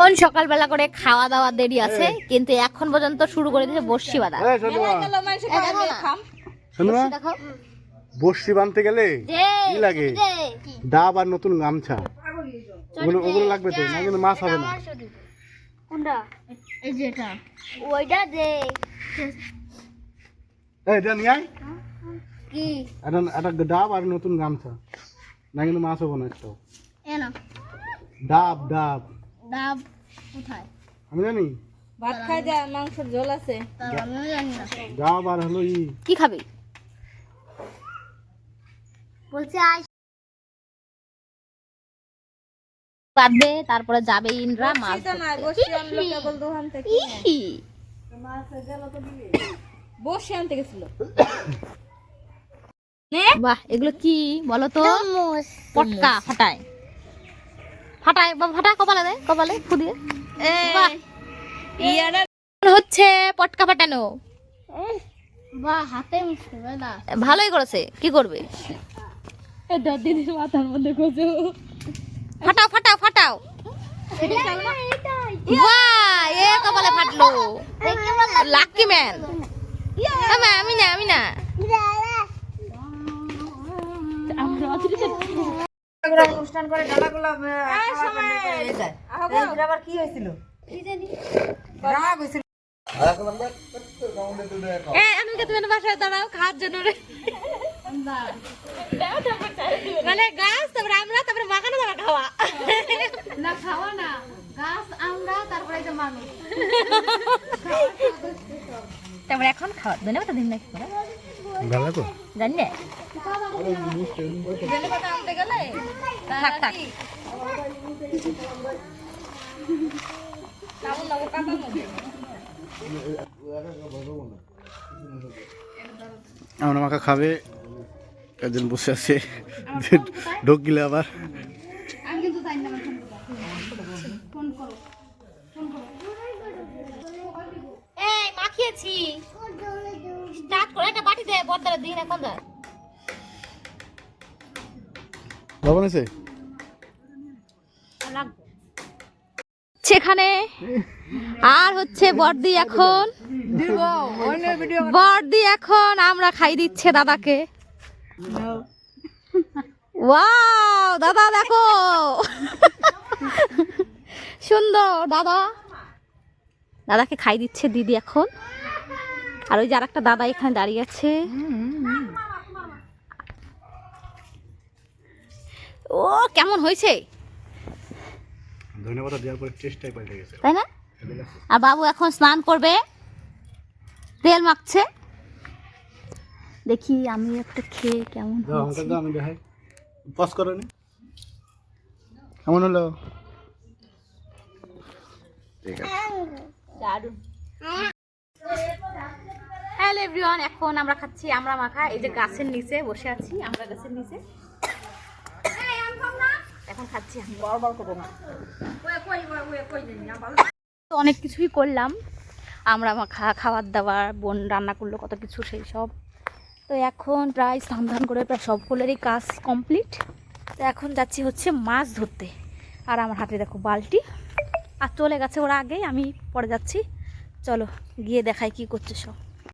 এখন সকালবেলা করে খাওয়া দাওয়া দেরি আছে কিন্তু এখন পর্যন্ত শুরু করে দিয়েছে বর্ষি বাঁধা। বর্ষি বাঁধতে গেলে কি লাগে? ডাব আর নতুন গামছা। ওগুলো ওগুলো লাগবে তো না কিন্তু মাছ হবে না। কোনটা? এই যে এটা। ওইটা দে এই এটা নিয়ে কি? একটা একটা ডাব আর নতুন গামছা। না কিন্তু মাছ হবে না একটাও ডাব ডাব। ডাব কোথায়? আমি জানি। ভাত খাই যা মাংসের ঝোল আছে। আমিও জানি না। ডাব আর হলো ই। কি খাবি? বলছে তারপরে যাবে ইন্দ্রা মাছ বসে আনতে গেছিল। বাহ এগুলো কি বলো তো? পটকা ফাটায়। ফাটায় বা ফাটায় কপালে দে কপালে ফুদিয়ে ইয়ারা হচ্ছে পটকা ফাটানো। বাহ হাতে ভালোই করেছে কি করবে? দিদির মাথার মধ্যে ফাটাও ফাটাও ফাটাও। বাহ এ কপালে ফাটলো। লাকি ম্যান আমি না আমি না। অনুষ্ঠান করে ডালাগুলো আবার কি হয়েছিল? এ আমি কে তুমি বাসায় দাঁড়াও খাওয়ার জন্য মানে গাছ তারপরে আমরা তারপরে মাখানো তারপরে খাওয়া। না খাওয়া না। গাছ আমরা তারপরে যে মানুষ। তারপরে এখন খাওয়া ধন্যবাদ দিন নাকি। ভালো জানি আমার মাখা খাবে, একজন বসে আছে, ঢোক গিলে আবার। মাখিয়েছি স্টার্ট করে একটা বাটি দে বড়দারে দিই না, কোন লবণ আছে? সেখানে আর হচ্ছে বর্দি এখন। বর্দি এখন আমরা খাই দিচ্ছে দাদাকে। ওয়াও দাদা দেখো। সুন্দর দাদা। দাদাকে খাই দিচ্ছে দিদি এখন। আর ওই যে আর একটা দাদা এখানে দাঁড়িয়ে আছে। ও কেমন হয়েছে? ধন্যবাদ দেওয়ার পরে টেস্টটাই পাল্টে গেছে। তাই না? আর বাবু এখন স্নান করবে। তেল মাখছে। দেখি আমি একটা খেয়ে কেমন দাও আমাকে আমি দেখাই। পজ করো নি। কেমন হলো? হ্যালো এভরিওয়ান এখন আমরা খাচ্ছি আমরা মাখা এই যে গাছের নিচে বসে আছি আমরা গাছের নিচে। এখন খাচ্ছি অনেক কিছুই করলাম। আমরা খাবার দাবার বোন রান্না করল কত কিছু সেই সব। তো এখন প্রায় স্নান ধান করে প্রায় সবগুলোরই কাজ কমপ্লিট। তো এখন যাচ্ছি হচ্ছে মাছ ধরতে। আর আমার হাতে দেখো বালতি। আর চলে গেছে ওরা আগেই আমি পরে যাচ্ছি। চলো গিয়ে দেখাই কি করছে সব।